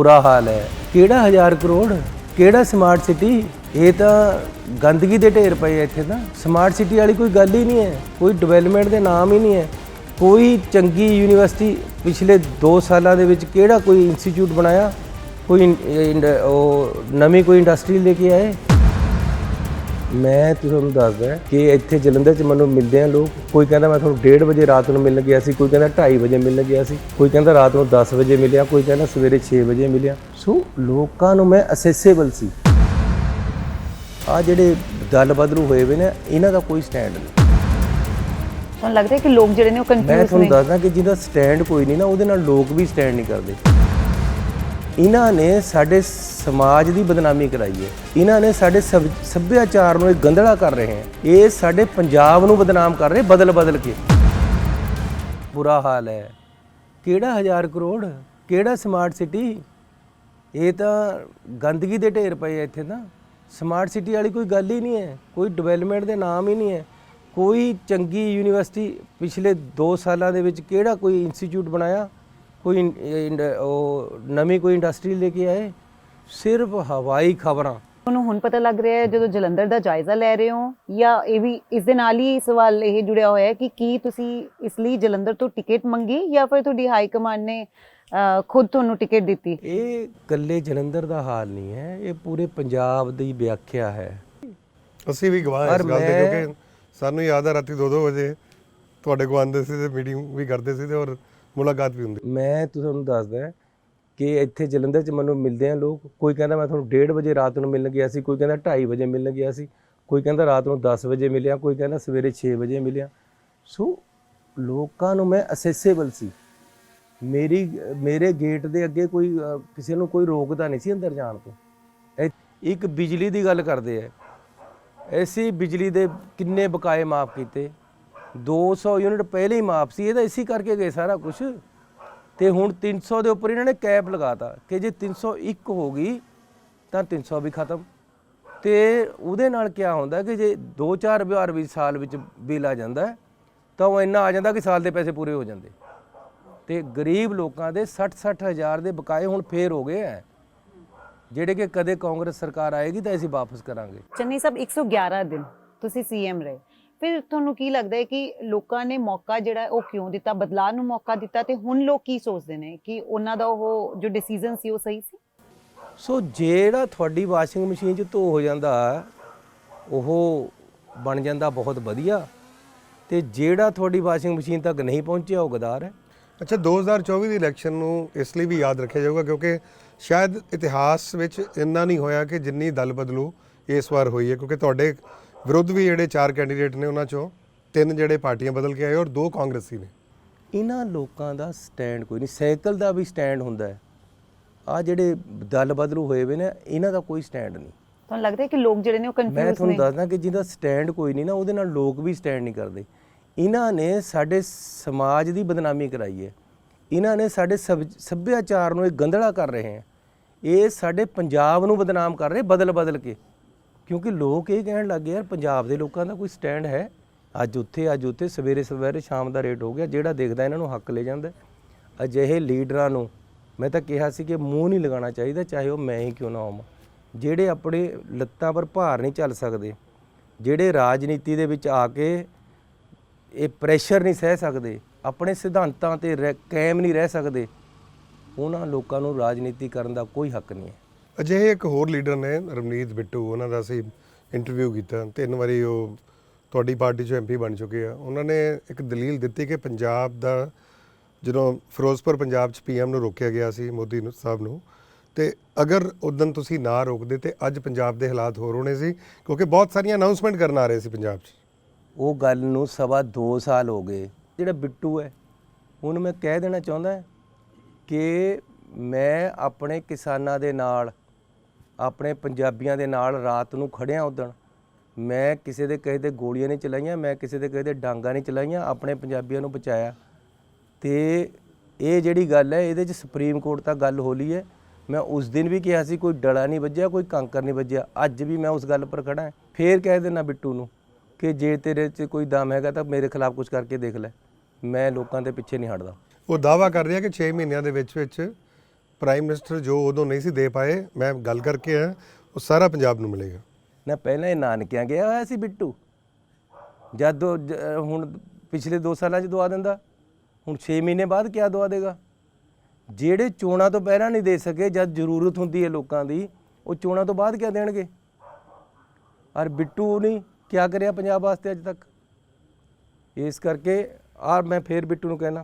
ਬੁਰਾ ਹਾਲ ਹੈ। ਕਿਹੜਾ 1000 ਕਰੋੜ? ਕਿਹੜਾ ਸਮਾਰਟ ਸਿਟੀ ਇਹ ਤਾਂ ਗੰਦਗੀ ਦੇ ਢੇਰ ਪਏ ਇੱਥੇ ਤਾਂ। ਸਮਾਰਟ ਸਿਟੀ ਵਾਲੀ ਕੋਈ ਗੱਲ ਹੀ ਨਹੀਂ ਹੈ। ਕੋਈ ਡਿਵੈਲਪਮੈਂਟ ਦੇ ਨਾਮ ਹੀ ਨਹੀਂ ਹੈ। ਕੋਈ ਚੰਗੀ ਯੂਨੀਵਰਸਿਟੀ ਪਿਛਲੇ 2 ਸਾਲਾਂ ਦੇ ਵਿੱਚ ਕਿਹੜਾ ਕੋਈ ਇੰਸਟੀਚਿਊਟ ਬਣਾਇਆ? ਕੋਈ ਉਹ ਨਵੀਂ ਕੋਈ ਇੰਡਸਟਰੀ ਲੈ ਕੇ ਆਏ? ਮੈਂ ਤੁਹਾਨੂੰ ਦੱਸਦਾ ਕਿ ਇੱਥੇ ਜਲੰਧਰ 'ਚ ਮੈਨੂੰ ਮਿਲਦੇ ਆ ਲੋਕ। ਕੋਈ ਕਹਿੰਦਾ ਮੈਂ ਤੁਹਾਨੂੰ 1:30 ਵਜੇ ਰਾਤ ਨੂੰ ਮਿਲਣ ਗਿਆ ਸੀ ਕੋਈ ਕਹਿੰਦਾ 2:30 ਵਜੇ ਮਿਲਣ ਗਿਆ ਸੀ ਕੋਈ ਕਹਿੰਦਾ ਰਾਤ ਨੂੰ 10 ਵਜੇ ਮਿਲਿਆ ਕੋਈ ਕਹਿੰਦਾ ਸਵੇਰੇ 6 ਵਜੇ ਮਿਲਿਆ। ਸੋ ਲੋਕਾਂ ਨੂੰ ਮੈਂ ਅਸੈਸੇਬਲ ਸੀ। ਆ ਜਿਹੜੇ ਦਲ ਬਦਲੂ ਹੋਏ ਵੇ ਨੇ ਇਹਨਾਂ ਦਾ ਕੋਈ ਸਟੈਂਡ ਨਹੀਂ। ਤੁਹਾਨੂੰ ਲੱਗਦਾ ਕਿ ਲੋਕ ਜਿਹੜੇ ਨੇ ਉਹ ਮੈਂ ਕਨਫਿਊਜ਼ ਤੁਹਾਨੂੰ ਨੇ? ਦੱਸਦਾ ਕਿ ਜਿਹਦਾ ਸਟੈਂਡ ਕੋਈ ਨਹੀਂ ਨਾ ਉਹਦੇ ਨਾਲ ਲੋਕ ਵੀ ਸਟੈਂਡ ਨਹੀਂ ਕਰਦੇ। ਇਹਨਾਂ ਨੇ ਸਾਡੇ ਸਮਾਜ ਦੀ ਬਦਨਾਮੀ ਕਰਾਈ ਹੈ। ਇਹਨਾਂ ਨੇ ਸਾਡੇ ਸੱਭ- ਸੱਭਿਆਚਾਰ ਨੂੰ ਇੱਕ ਗੰਧਲਾ ਕਰ ਰਹੇ ਹੈ। ਇਹ ਸਾਡੇ ਪੰਜਾਬ ਨੂੰ ਬਦਨਾਮ ਕਰ ਰਹੇ, ਬਦਲ ਬਦਲ ਕੇ। ਬੁਰਾ ਹਾਲ ਹੈ। ਕਿਹੜਾ ਹਜ਼ਾਰ ਕਰੋੜ? ਕਿਹੜਾ ਸਮਾਰਟ ਸਿਟੀ ਇਹ ਤਾਂ ਗੰਦਗੀ ਦੇ ਢੇਰ ਪਏ ਆ ਇੱਥੇ ਤਾਂ। ਸਮਾਰਟ ਸਿਟੀ ਵਾਲੀ ਕੋਈ ਗੱਲ ਹੀ ਨਹੀਂ ਹੈ। ਕੋਈ ਡਿਵੈਲਪਮੈਂਟ ਦੇ ਨਾਮ ਹੀ ਨਹੀਂ ਹੈ। ਕੋਈ ਚੰਗੀ ਯੂਨੀਵਰਸਿਟੀ ਪਿਛਲੇ 2 ਸਾਲਾਂ ਦੇ ਵਿੱਚ ਕਿਹੜਾ ਕੋਈ ਇੰਸਟੀਚਿਊਟ ਬਣਾਇਆ? ਕੋਈ ਉਹ ਨਵੀਂ ਕੋਈ ਇੰਡਸਟਰੀ ਲੈ ਕੇ ਆਏ ਸਿਰਫ ਹਵਾਈ ਖਬਰਾਂ। ਤੁਹਾਨੂੰ ਹੁਣ ਪਤਾ ਲੱਗ ਰਿਹਾ ਹੈ ਜਦੋਂ ਜਲੰਧਰ ਦਾ ਜਾਇਜ਼ਾ ਲੈ ਰਹੇ ਹੋ ਜਾਂ ਇਹ ਵੀ ਇਸ ਦੇ ਨਾਲ ਹੀ ਸਵਾਲ ਇਹ ਜੁੜਿਆ ਹੋਇਆ ਹੈ ਕਿ ਕੀ ਤੁਸੀਂ ਇਸ ਲਈ ਜਲੰਧਰ ਤੋਂ ਟਿਕਟ ਮੰਗੀ ਜਾਂ ਫਿਰ ਤੁਹਾਡੀ ਹਾਈ ਕਮਾਂਡ ਨੇ ਖੁਦ ਤੁਹਾਨੂੰ ਟਿਕਟ ਦਿੱਤੀ? ਇਹ ਇਕੱਲੇ ਜਲੰਧਰ ਦਾ ਹਾਲ ਨਹੀਂ ਹੈ ਇਹ ਪੂਰੇ ਪੰਜਾਬ ਦੀ ਵਿਆਖਿਆ ਹੈ। ਅਸੀਂ ਵੀ ਗਵਾਹ ਇਸ ਗੱਲ ਦੇ ਕਿਉਂਕਿ ਸਾਨੂੰ ਯਾਦ ਹੈ ਰਾਤੀ 2-2 ਵਜੇ ਤੁਹਾਡੇ ਕੋਲ ਆਉਂਦੇ ਸੀ ਤੇ ਮੀਟਿੰਗ ਵੀ ਕਰਦੇ ਸੀ ਤੇ ਔਰ ਮੁਲਾਕਾਤ ਵੀ ਹੁੰਦੀ ਮੈਂ ਤੁਹਾਨੂੰ ਦੱਸਦਾ ਕਿ ਇੱਥੇ ਜਲੰਧਰ 'ਚ ਮੈਨੂੰ ਮਿਲਦੇ ਆ ਲੋਕ। ਕੋਈ ਕਹਿੰਦਾ ਮੈਂ ਤੁਹਾਨੂੰ 1:30 ਵਜੇ ਰਾਤ ਨੂੰ ਮਿਲਣ ਗਿਆ ਸੀ, ਕੋਈ ਕਹਿੰਦਾ 2:30 ਵਜੇ ਮਿਲਣ ਗਿਆ ਸੀ, ਕੋਈ ਕਹਿੰਦਾ ਰਾਤ ਨੂੰ 10 ਵਜੇ ਮਿਲਿਆ, ਕੋਈ ਕਹਿੰਦਾ ਸਵੇਰੇ 6 ਵਜੇ ਮਿਲਿਆ। ਸੋ ਲੋਕਾਂ ਨੂੰ ਮੈਂ ਅਸੈਸੇਬਲ ਸੀ। ਮੇਰੀ, ਮੇਰੇ ਗੇਟ ਦੇ ਅੱਗੇ ਕੋਈ ਕਿਸੇ ਨੂੰ ਕੋਈ ਰੋਕਦਾ ਨਹੀਂ ਸੀ ਅੰਦਰ ਜਾਣ ਤੋਂ। ਇੱਕ ਬਿਜਲੀ ਦੀ ਗੱਲ ਕਰਦੇ ਆ। ਐਸੀ ਬਿਜਲੀ ਦੇ ਕਿੰਨੇ ਬਕਾਏ ਮਾਫ ਕੀਤੇ। 200 ਯੂਨਿਟ ਪਹਿਲੇ ਹੀ ਮਾਫ ਸੀ, ਇਹ ਤਾਂ ਇਸੇ ਕਰਕੇ ਗਏ ਸਾਰਾ ਕੁਝ ਤੇ ਹੁਣ 300 ਦੇ ਉੱਪਰ ਇਹਨਾਂ ਨੇ ਕੈਪ ਲਗਾਤਾ ਕਿ ਜੇ 301 ਹੋ ਗਈ, ਤਾਂ 300 ਵੀ ਖਤਮ। ਤੇ ਉਹਦੇ ਨਾਲ ਕੀ ਹੁੰਦਾ ਕਿ ਜੇ 2-4 ਵਾਰ ਵੀ ਸਾਲ ਵਿੱਚ ਬਿੱਲ ਆ ਜਾਂਦਾ, ਤਾਂ ਉਹ ਇੰਨਾ ਆ ਜਾਂਦਾ ਕਿ ਸਾਲ ਦੇ ਪੈਸੇ ਪੂਰੇ ਹੋ ਜਾਂਦੇ। ਤੇ ਗਰੀਬ ਲੋਕਾਂ ਦੇ 60-60 ਹਜ਼ਾਰ ਦੇ ਬਕਾਏ ਹੁਣ ਫੇਰ ਹੋ ਗਏ ਹੈ ਜਿਹੜੇ ਕਿ ਕਦੇ ਕਾਂਗਰਸ ਸਰਕਾਰ ਆਏਗੀ ਤਾਂ ਅਸੀਂ ਵਾਪਸ ਕਰਾਂਗੇ। ਚੰਨੀ ਸਾਹਿਬ 111 ਦਿਨ, ਤੁਸੀਂ ਸੀਐਮ ਰਹੇ। ਫਿਰ ਤੁਹਾਨੂੰ ਕੀ ਲੱਗਦਾ ਹੈ ਕਿ ਲੋਕਾਂ ਨੇ ਮੌਕਾ ਜਿਹੜਾ ਉਹ ਕਿਉਂ ਦਿੱਤਾ? ਬਦਲਾਅ ਨੂੰ ਮੌਕਾ ਦਿੱਤਾ ਤੇ ਹੁਣ ਲੋਕ ਕੀ ਸੋਚਦੇ ਨੇ ਕਿ ਉਹਨਾਂ ਦਾ ਉਹ ਜੋ ਡਿਸੀਜਨ ਸੀ ਉਹ ਸਹੀ ਸੀ? ਸੋ ਜਿਹੜਾ ਤੁਹਾਡੀ ਵਾਸ਼ਿੰਗ ਮਸ਼ੀਨ 'ਚ ਧੋ ਹੋ ਜਾਂਦਾ ਉਹ ਬਣ ਜਾਂਦਾ ਬਹੁਤ ਵਧੀਆ ਤੇ ਜਿਹੜਾ ਤੁਹਾਡੀ ਵਾਸ਼ਿੰਗ ਮਸ਼ੀਨ ਤੱਕ ਨਹੀਂ ਪਹੁੰਚਿਆ ਉਹ ਗਦਾਰ ਹੈ। ਅੱਛਾ 2024 ਦੀ ਇਲੈਕਸ਼ਨ ਨੂੰ ਇਸ ਲਈ ਵੀ ਯਾਦ ਰੱਖਿਆ ਜਾਊਗਾ ਕਿਉਂਕਿ ਸ਼ਾਇਦ ਇਤਿਹਾਸ ਵਿੱਚ ਇੰਨਾ ਨਹੀਂ ਹੋਇਆ ਕਿ ਜਿੰਨੀ ਦਲ ਬਦਲੂ ਇਸ ਵਾਰ ਹੋਈ ਹੈ ਕਿਉਂਕਿ ਤੁਹਾਡੇ ਵਿਰੁੱਧ ਵੀ ਜਿਹੜੇ ਚਾਰ ਕੈਂਡੀਡੇਟ ਨੇ ਉਹਨਾਂ ਚੋਂ ਤਿੰਨ ਜਿਹੜੇ ਪਾਰਟੀਆਂ ਬਦਲ ਕੇ ਆਏ ਔਰ ਦੋ ਕਾਂਗਰਸੀ ਨੇ। ਇਹਨਾਂ ਲੋਕਾਂ ਦਾ ਸਟੈਂਡ ਕੋਈ ਨਹੀਂ ਸਾਈਕਲ ਦਾ ਵੀ ਸਟੈਂਡ ਹੁੰਦਾ ਹੈ। ਆ ਜਿਹੜੇ ਦਲ ਬਦਲੂ ਹੋਏ ਵੇ ਨੇ ਇਹਨਾਂ ਦਾ ਕੋਈ ਸਟੈਂਡ ਨਹੀਂ। ਤੁਹਾਨੂੰ ਲੱਗਦਾ ਹੈ ਕਿ ਲੋਕ ਜਿਹੜੇ ਨੇ ਉਹ ਮੈਂ ਕਨਫਿਊਜ਼ ਤੁਹਾਨੂੰ ਨੇ ਦੱਸਦਾ ਕਿ ਜਿਹਦਾ ਸਟੈਂਡ ਕੋਈ ਨਹੀਂ ਨਾ ਉਹਦੇ ਨਾਲ ਲੋਕ ਵੀ ਸਟੈਂਡ ਨਹੀਂ ਕਰਦੇ। ਇਹਨਾਂ ਨੇ ਸਾਡੇ ਸਮਾਜ ਦੀ ਬਦਨਾਮੀ ਕਰਾਈ ਹੈ। ਇਹਨਾਂ ਨੇ ਸਾਡੇ ਸੱਭ- ਸੱਭਿਆਚਾਰ ਨੂੰ ਇੱਕ ਗੰਧਲਾ ਕਰ ਰਹੇ ਹੈ। ਇਹ ਸਾਡੇ ਪੰਜਾਬ ਨੂੰ ਬਦਨਾਮ ਕਰ ਰਹੇ ਬਦਲ ਬਦਲ ਕੇ। ਕਿਉਂਕਿ ਲੋਕ ਇਹ ਕਹਿਣ ਲੱਗੇ ਯਾਰ, ਪੰਜਾਬ ਦੇ ਲੋਕਾਂ ਦਾ ਕੋਈ ਸਟੈਂਡ ਹੈ? ਅੱਜ ਉੱਥੇ ਅੱਜ ਉੱਥੇ, ਸਵੇਰੇ ਸਵੇਰੇ, ਸ਼ਾਮ ਦਾ ਰੇਟ ਹੋ ਗਿਆ। ਜਿਹੜਾ ਦੇਖਦਾ ਇਹਨਾਂ ਨੂੰ ਹੱਕ ਲੈ ਜਾਂਦਾ ਅਜਿਹੇ ਲੀਡਰਾਂ ਨੂੰ ਮੈਂ ਤਾਂ ਕਿਹਾ ਸੀ ਕਿ ਮੂੰਹ ਨਹੀਂ ਲਗਾਉਣਾ ਚਾਹੀਦਾ, ਚਾਹੇ ਉਹ ਮੈਂ ਹੀ ਕਿਉਂ ਨਾ ਹੋਵਾਂ। ਜਿਹੜੇ ਆਪਣੇ ਲੱਤਾਂ ਪਰ ਭਾਰ ਨਹੀਂ ਚੱਲ ਸਕਦੇ, ਜਿਹੜੇ ਰਾਜਨੀਤੀ ਦੇ ਵਿੱਚ ਆ ਕੇ ਇਹ ਪ੍ਰੈਸ਼ਰ ਨਹੀਂ ਸਹਿ ਸਕਦੇ, ਆਪਣੇ ਸਿਧਾਂਤਾਂ ਤੇ ਰਹਿ- ਕਾਇਮ ਨਹੀਂ ਰਹਿ ਸਕਦੇ, ਉਹਨਾਂ ਲੋਕਾਂ ਨੂੰ ਰਾਜਨੀਤੀ ਕਰਨ ਦਾ ਕੋਈ ਹੱਕ ਨਹੀਂ ਹੈ। ਅਜਿਹੇ ਇੱਕ ਹੋਰ ਲੀਡਰ ਨੇ, ਰਮਨੀਤ ਬਿੱਟੂ, ਉਹਨਾਂ ਦਾ ਅਸੀਂ ਇੰਟਰਵਿਊ ਕੀਤਾ। ਤਿੰਨ ਵਾਰੀ ਉਹ ਤੁਹਾਡੀ ਪਾਰਟੀ 'ਚੋਂ ਐਮਪੀ ਬਣ ਚੁੱਕੇ ਆ। ਉਹਨਾਂ ਨੇ ਇੱਕ ਦਲੀਲ ਦਿੱਤੀ ਕਿ ਪੰਜਾਬ ਦਾ, ਜਦੋਂ ਫਿਰੋਜ਼ਪੁਰ ਪੰਜਾਬ 'ਚ ਪੀਐਮ ਨੂੰ ਰੋਕਿਆ ਗਿਆ ਸੀ, ਮੋਦੀ ਨੂੰ, ਸਾਹਿਬ ਨੂੰ, ਤੇ ਅਗਰ ਉਦੋਂ ਤੁਸੀਂ ਨਾ ਰੋਕਦੇ, ਤੇ ਅੱਜ ਪੰਜਾਬ ਦੇ ਹਾਲਾਤ ਹੋਰ ਹੋਣੇ ਸੀ, ਕਿਉਂਕਿ ਬਹੁਤ ਸਾਰੀਆਂ ਅਨਾਉਂਸਮੈਂਟ ਕਰਨ ਆ ਰਹੇ ਸੀ ਪੰਜਾਬ 'ਚ। ਉਹ ਗੱਲ ਨੂੰ ਸਵਾ 2 ਸਾਲ ਹੋ ਗਏ। ਜਿਹੜਾ ਬਿੱਟੂ ਹੈ, ਉਹਨੂੰ ਮੈਂ ਕਹਿ ਦੇਣਾ ਚਾਹੁੰਦਾ ਕਿ ਮੈਂ ਆਪਣੇ ਕਿਸਾਨਾਂ ਦੇ ਨਾਲ ਆਪਣੇ ਪੰਜਾਬੀਆਂ ਦੇ ਨਾਲ ਰਾਤ ਨੂੰ ਖੜਿਆ ਉਦਣ। ਮੈਂ ਕਿਸੇ ਦੇ ਕਹੇ ਤੇ ਗੋਲੀਆਂ ਨਹੀਂ ਚਲਾਈਆਂ, ਮੈਂ ਕਿਸੇ ਦੇ ਕਹੇ ਤੇ ਡਾਂਗਾ ਨਹੀਂ ਚਲਾਈਆਂ, ਆਪਣੇ ਪੰਜਾਬੀਆਂ ਨੂੰ ਬਚਾਇਆ। ਤੇ ਇਹ ਜਿਹੜੀ ਗੱਲ ਹੈ, ਇਹਦੇ 'ਚ ਸੁਪਰੀਮ ਕੋਰਟ ਤੱਕ ਗੱਲ ਹੋ ਲਈ ਹੈ। ਮੈਂ ਉਸ ਦਿਨ ਵੀ ਕਿਹਾ ਸੀ, ਕੋਈ ਡਲਾ ਨਹੀਂ ਵੱਜਿਆ, ਕੋਈ ਕੰਕਰ ਨਹੀਂ ਵੱਜਿਆ। ਅੱਜ ਵੀ ਮੈਂ ਉਸ ਗੱਲ ਪਰ ਖੜਾ ਹਾਂ। ਫੇਰ ਕਹਿ ਦੇਣਾ ਬਿੱਟੂ ਨੂੰ ਕਿ ਜੇ ਤੇਰੇ 'ਚ ਕੋਈ ਦਮ ਹੈਗਾ ਤਾਂ ਮੇਰੇ ਖਿਲਾਫ ਕੁਝ ਕਰਕੇ ਦੇਖ ਲੈ। ਮੈਂ ਲੋਕਾਂ ਦੇ ਪਿੱਛੇ ਨਹੀਂ ਹਟਦਾ। ਉਹ ਦਾਵਾ ਕਰ ਰਿਹਾ ਕਿ 6 ਮਹੀਨਿਆਂ ਦੇ ਵਿੱਚ ਵਿੱਚ ਪ੍ਰਾਈਮ ਮਿਨਿਸਟਰ ਜੋ ਉਦੋਂ ਨਹੀਂ ਸੀ ਦੇ ਪਾਏ, ਮੈਂ ਗੱਲ ਕਰਕੇ ਆ ਉਹ ਸਾਰਾ ਪੰਜਾਬ ਨੂੰ ਮਿਲੇਗਾ। ਨਾ, ਪਹਿਲਾਂ ਇਹ ਨਾਨਕਿਆਂ ਗਿਆ ਹੋਇਆ ਸੀ ਬਿੱਟੂ। ਜਦ ਉਹ ਜ- ਹੁਣ ਪਿਛਲੇ 2 ਸਾਲਾਂ 'ਚ ਦਵਾ ਦਿੰਦਾ, ਹੁਣ 6 ਮਹੀਨੇ ਬਾਅਦ ਕਿਆ ਦਵਾ ਦੇਗਾ? ਜਿਹੜੇ ਚੋਣਾਂ ਤੋਂ ਪਹਿਲਾਂ ਨਹੀਂ ਦੇ ਸਕੇ, ਜਦ ਜ਼ਰੂਰਤ ਹੁੰਦੀ ਹੈ ਲੋਕਾਂ ਦੀ, ਉਹ ਚੋਣਾਂ ਤੋਂ ਬਾਅਦ ਕਿਆ ਦੇਣਗੇ? ਔਰ ਬਿੱਟੂ ਨਹੀਂ ਕਿਆ ਕਰਿਆ ਪੰਜਾਬ ਵਾਸਤੇ ਅੱਜ ਤੱਕ? ਇਸ ਕਰਕੇ ਆਰ ਮੈਂ ਫੇਰ ਬਿੱਟੂ ਨੂੰ ਕਹਿਣਾ।